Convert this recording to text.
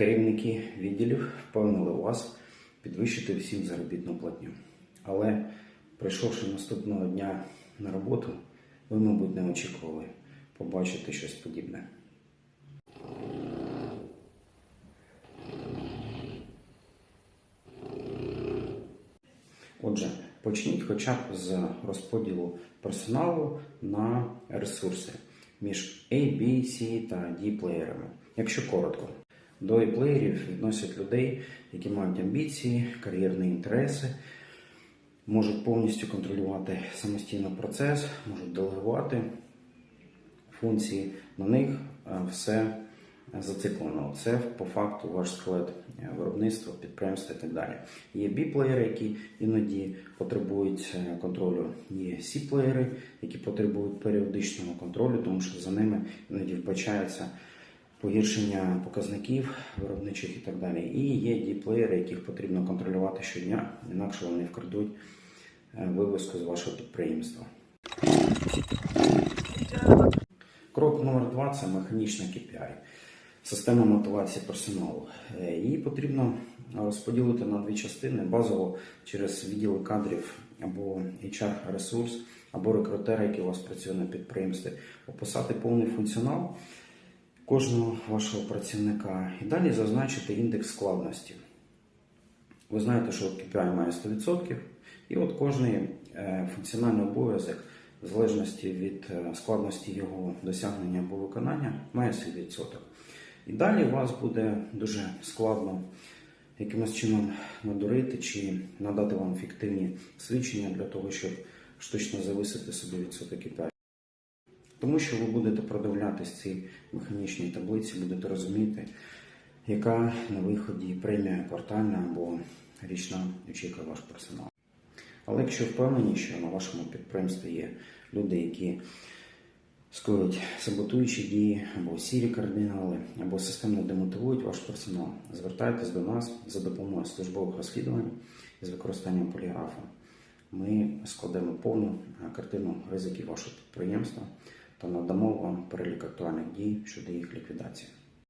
Керівники відділів впевнили вас підвищити всім заробітну платню. Але прийшовши наступного дня на роботу, ви, мабуть, не очікували побачити щось подібне. Отже, почніть хоча б з розподілу персоналу на ресурси між A, B, C та D плеєрами. Якщо коротко, до A плеєрів відносять людей, які мають амбіції, кар'єрні інтереси, можуть повністю контролювати самостійно процес, можуть делегувати функції. На них все зациклено. Це по факту ваш склад е, виробництва, підприємства і так далі. Є B-плеєри, які іноді потребують е, контролю. Є C-плеєри, які потребують періодичного контролю, тому що за ними іноді вбачається погіршення показників виробничих і так далі. І є D-плеєри, яких потрібно контролювати щодня, інакше вони вкрадуть е, вивозку з вашого підприємства. Крок номер два це механічна KPI. Система мотивації персоналу. Е, Її потрібно розподілити на дві частини базово через відділи кадрів або HR-ресурс, або рекрутера, який у вас працює на підприємстві, описати повний функціонал кожного вашого працівника і далі зазначити індекс складності. Ви знаєте, що KPI має 100%, і от кожний е, функціональний обов'язок, в залежності від е, складності його досягнення або виконання, має свій відсоток. І далі вас буде дуже складно якимось чином надурити чи надати вам фіктивні свідчення для того, щоб штучно зависити собі відсоток KPI. Тому що ви будете продивлятись ці механічні таблиці, будете розуміти, яка на виході премія квартальна або річна очікує ваш персонал. Але якщо впевнені, що на вашому підприємстві є люди, які скоюють саботуючі дії або сірі кардинали, або системно демотивують ваш персонал, звертайтесь до нас за допомогою службових розслідувань з використанням поліграфу. Ми складемо повну картину ризиків вашого підприємства та надамо вам перелік актуальних дій щодо їх ліквідації.